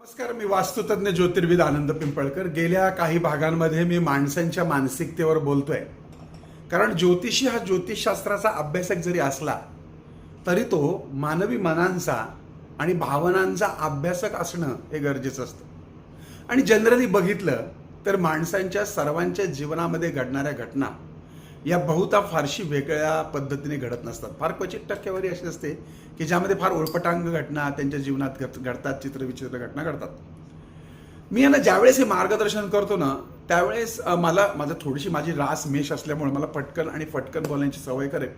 नमस्कार मी वास्तुतज्ञ ज्योतिर्विद आनंद पिंपळकर. गेल्या काही भागांमध्ये मी माणसांच्या मानसिकतेवर बोलतोय. कारण ज्योतिषी हा ज्योतिषशास्त्राचा अभ्यासक जरी असला तरी तो मानवी मनांचा आणि भावनांचा अभ्यासक असणं हे गरजेचं असतं. आणि जनरली बघितलं तर माणसांच्या सर्वांच्या जीवनामध्ये घडणाऱ्या घटना या बहुता फारशी वेगळ्या पद्धतीने घडत नसतात. फार क्वचित टक्केवारी अशी असते की ज्यामध्ये फार ओळपटांग घटना त्यांच्या जीवनात घट- घडतात चित्रविचित्र घटना घडतात. मी यांना ज्यावेळेस हे मार्गदर्शन करतो ना त्यावेळेस मला माझं थोडीशी माझी रास मेष असल्यामुळे मला पटकन आणि फटकन बोलण्याची सवय करेल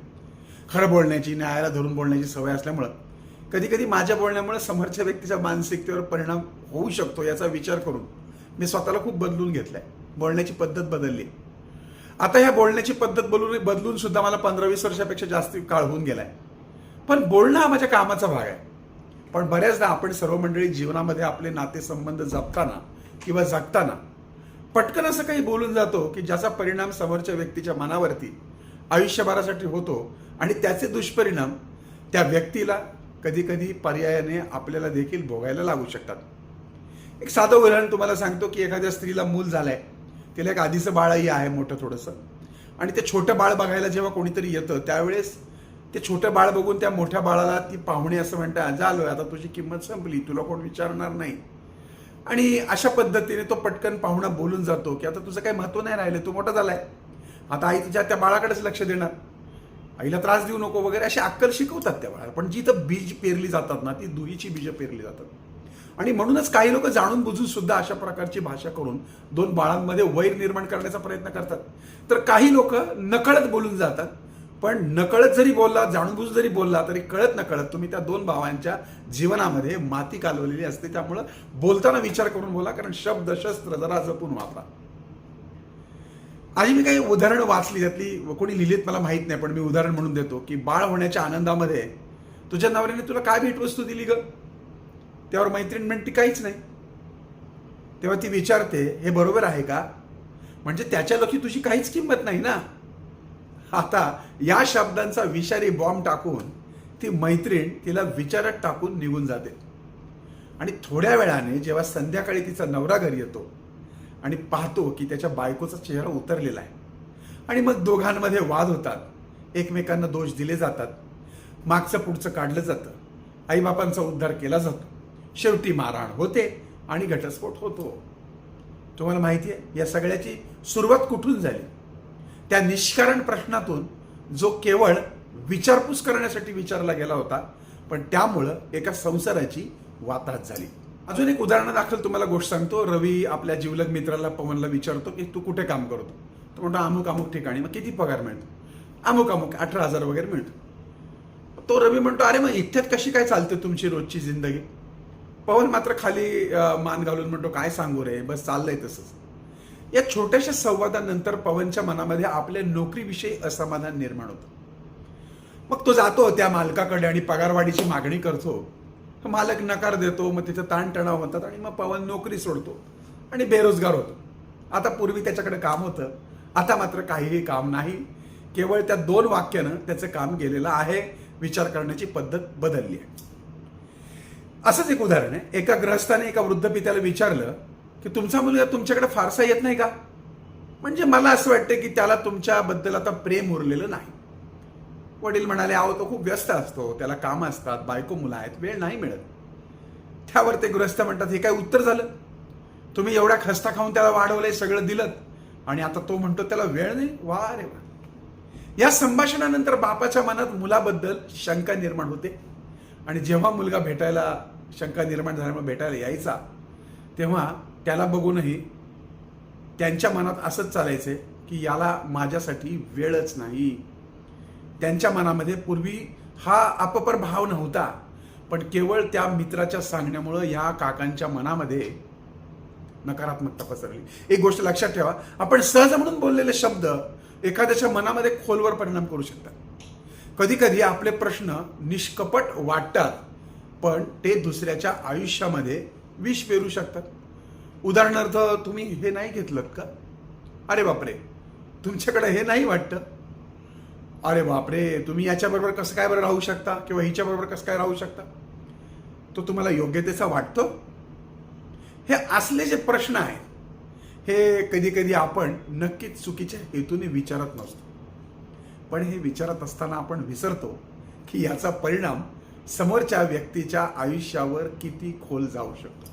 खरं बोलण्याची न्यायाला धरून बोलण्याची सवय असल्यामुळं. कधी कधी माझ्या बोलण्यामुळे समोरच्या व्यक्तीच्या मानसिकतेवर परिणाम होऊ शकतो याचा विचार करून मी स्वतःला खूप बदलून घेतलाय. बोलण्याची पद्धत बदलली. आता ह्या बोलण्याची पद्धत बोलून बदलून सुद्धा मला पंधरा वीस वर्षापेक्षा जास्त काळ होऊन गेलाय. पण बोलणं हा माझ्या कामाचा भाग आहे. पण बऱ्याचदा आपण सर्व मंडळी जीवनामध्ये आपले नातेसंबंध जपताना किंवा जगताना पटकन असं काही बोलून जातो की ज्याचा परिणाम समोरच्या व्यक्तीच्या मनावरती आयुष्यभरासाठी होतो आणि त्याचे दुष्परिणाम त्या व्यक्तीला कधी कधी पर्यायाने आपल्याला देखील भोगायला लागू शकतात. एक साधं उदाहरण तुम्हाला सांगतो की एखाद्या स्त्रीला मूल झालंय. तिला एक आधीचं बाळही आहे मोठं थोडंसं. आणि ते छोटं बाळ बघायला जेव्हा कोणीतरी येतं त्यावेळेस ते छोटं बाळ बघून त्या मोठ्या बाळाला ती पाहुणे असं म्हणतात झालोय आता तुझी किंमत संपली तुला कोण विचारणार नाही. आणि अशा पद्धतीने तो पटकन पाहुणा बोलून जातो की आता तुझं काही महत्त्व नाही राहिलं तू मोठा झालाय. आता आई तुझ्या त्या बाळाकडेच लक्ष देणार. आईला त्रास देऊ नको वगैरे अशी अक्कल शिकवतात त्या बाळाला. पण जिथं बीज पेरली जातात ना ती दुहीची बीजं पेरली जातात. आणि म्हणूनच काही लोक जाणून बुजून सुद्धा अशा प्रकारची भाषा करून दोन बाळांमध्ये वैर निर्माण करण्याचा प्रयत्न करतात. तर काही लोक नकळत बोलून जातात. पण नकळत जरी बोलला जाणून बुजून जरी बोलला तरी कळत नकळत तुम्ही त्या दोन भावांच्या जीवनामध्ये माती कालवलेली असते. त्यामुळं बोलताना विचार करून बोला कारण शब्द शस्त्र जरा जपून वापरा. आधी मी काही उदाहरणं वाचली त्यातली कोणी लिहिलीत मला माहीत नाही पण मी उदाहरण म्हणून देतो की बाळ होण्याच्या आनंदामध्ये तुझ्या नवऱ्याने तुला काय भेटवस्तू दिली ग? त्यावर मैत्रीण म्हणते काहीच नाही. तेव्हा ती विचारते हे बरोबर आहे का? म्हणजे त्याच्या लक्षी तुझी काहीच किंमत नाही ना. आता या शब्दांचा विषारी बॉम्ब टाकून ती मैत्रीण तिला विचारात टाकून निघून जाते. आणि थोड्या वेळाने जेव्हा संध्याकाळी तिचा नवरा घरी येतो आणि पाहतो की त्याच्या बायकोचा चेहरा उतरलेला आहे आणि मग दोघांमध्ये वाद होतात एकमेकांना दोष दिले जातात मागचं पुढचं काढलं जातं आईबापांचा उद्धार केला जातो शेवटी मारहाण होते आणि घटस्फोट होतो. तुम्हाला माहिती आहे या सगळ्याची सुरुवात कुठून झाली? त्या निष्कारण प्रश्नातून जो केवळ विचारपूस करण्यासाठी विचारला गेला होता पण त्यामुळं एका संसाराची वाताहत झाली. अजून एक उदाहरणादाखल तुम्हाला गोष्ट सांगतो. रवी आपल्या जीवलग मित्राला पवनला विचारतो की तू कुठे काम करतो? तो म्हणतो अमुक अमुक ठिकाणी. मग किती पगार मिळतो? अमुक अमुक अठरा हजार वगैरे मिळतो. तो रवी म्हणतो अरे मग इथ्यात कशी काय चालते तुमची रोजची जिंदगी? पवन मात्र खाली मान घालून म्हणतो काय सांगू रे बस चाललंय तसंच. या छोट्याशा संवादानंतर पवनच्या मनामध्ये आपल्या नोकरीविषयी असमाधान निर्माण होतं. मग तो जातो त्या मालकाकडे आणि पगारवाढीची मागणी करतो. मालक नकार देतो मग तिथे ताणतणाव होतात आणि मग पवन नोकरी सोडतो आणि बेरोजगार होतो. आता पूर्वी त्याच्याकडे काम होतं. आता मात्र काहीही काम नाही. केवळ त्या दोन वाक्यानं त्याचं काम गेलेलं आहे. विचार करण्याची पद्धत बदलली आहे. असंच एक उदाहरण आहे. एका ग्रहस्थाने एका वृद्ध पित्याला विचारलं की तुमचा मुलगा तुमच्याकडे फारसा येत नाही का? म्हणजे मला असं वाटतं की त्याला तुमच्याबद्दल आता प्रेम उरलेलं नाही. वडील म्हणाले आहो तो खूप व्यस्त असतो. त्याला कामं असतात बायको मुलं आहेत वेळ नाही मिळत. त्यावर ते गृहस्थ म्हणतात हे काय उत्तर झालं? तुम्ही एवढा खस्ता खाऊन त्याला वाढवलंय सगळं दिलं आणि आता तो म्हणतो त्याला वेळ नाही? वा रे वा. या संभाषणानंतर बापाच्या मनात मुलाबद्दल शंका निर्माण होते. आणि जेव्हा मुलगा भेटायला शंका निर्माण झाल्यामुळे भेटायला यायचा तेव्हा त्याला बघूनही त्यांच्या मनात असंच चालायचे की याला माझ्यासाठी वेळच नाही. त्यांच्या मनामध्ये पूर्वी हा अपपर भाव नव्हता पण केवळ त्या मित्राच्या सांगण्यामुळं या काकांच्या मनामध्ये नकारात्मकता पसरली एक गोष्ट लक्षात ठेवा आपण सहज म्हणून बोललेले शब्द एखाद्याच्या मनामध्ये खोलवर परिणाम करू शकतात. कधी कधी आपले प्रश्न निष्कपट वाटतात. पण ते दुसऱ्याच्या आयुष्यामध्ये विष पेरू शकतात. उदाहरणार्थ तुम्ही हे नाही घेतलं का? अरे बापरे तुमच्याकडे हे नाही वाटतं? अरे बापरे तुम्ही याच्याबरोबर कसं काय बरं राहू शकता किंवा हिच्याबरोबर कसं काय राहू शकता? तो तुम्हाला योग्यतेचा वाटतो? हे असले जे प्रश्न आहेत हे कधी कधी आपण नक्कीच चुकीच्या हेतूने विचारत नसतो. पण हे विचारत असताना आपण विसरतो की याचा परिणाम समोरच्या व्यक्तीच्या आयुष्यावर किती खोल जाऊ शकतो.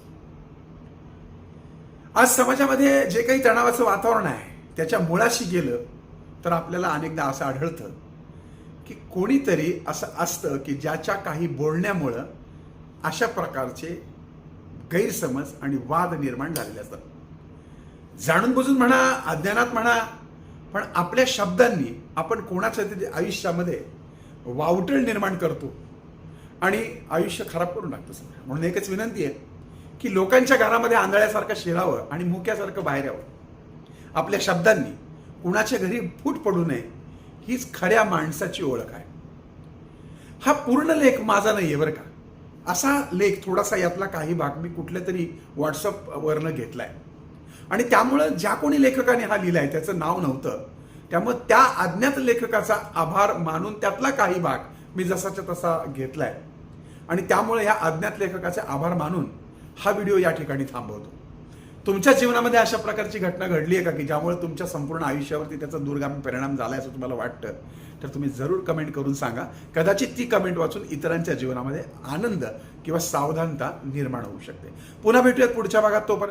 आज समाजामध्ये जे काही तणावाचं वातावरण आहे त्याच्या मुळाशी गेलं तर आपल्याला अनेकदा असं आढळतं की कोणीतरी असं असतं की ज्याच्या काही बोलण्यामुळं अशा प्रकारचे गैरसमज आणि वाद निर्माण झालेले असतात. जाणून बुजून म्हणा अज्ञानात म्हणा पण आपल्या शब्दांनी आपण कोणाच्या तरी आयुष्यामध्ये वावटळ निर्माण करतो. आणि आयुष्य खराब करून टाकतो सगळं. म्हणून एकच विनंती आहे की लोकांच्या घरामध्ये आंधळ्यासारखं शिरावं आणि मुक्यासारखं बाहेर यावं. आपल्या शब्दांनी कुणाच्या घरी फूट पडू नये हीच खऱ्या माणसाची ओळख आहे. हा पूर्ण लेख माझा नाही आहे बरं का. असा लेख थोडासा यातला काही भाग मी कुठल्या तरी व्हॉट्सअपवरनं घेतलाय. आणि त्यामुळं ज्या कोणी लेखकाने हा लिहिलाय त्याचं नाव नव्हतं त्यामुळं त्या अज्ञात लेखकाचा आभार मानून त्यातला काही भाग मी जसाच्या तसा घेतलाय. आणि त्यामुळे या अज्ञात लेखकाचे आभार मानून हा व्हिडिओ या ठिकाणी थांबवतो. तुमच्या जीवनामध्ये अशा प्रकारची घटना घडली आहे का की ज्यामुळे तुमच्या संपूर्ण आयुष्यावरती त्याचा दूरगामी परिणाम झाला असं तुम्हाला वाटतं? तर तुम्ही जरूर कमेंट करून सांगा. कदाचित ती कमेंट वाचून इतरांच्या जीवनामध्ये आनंद किंवा सावधानता निर्माण होऊ शकते. पुन्हा भेटूयात पुढच्या भागात. तोपर्यंत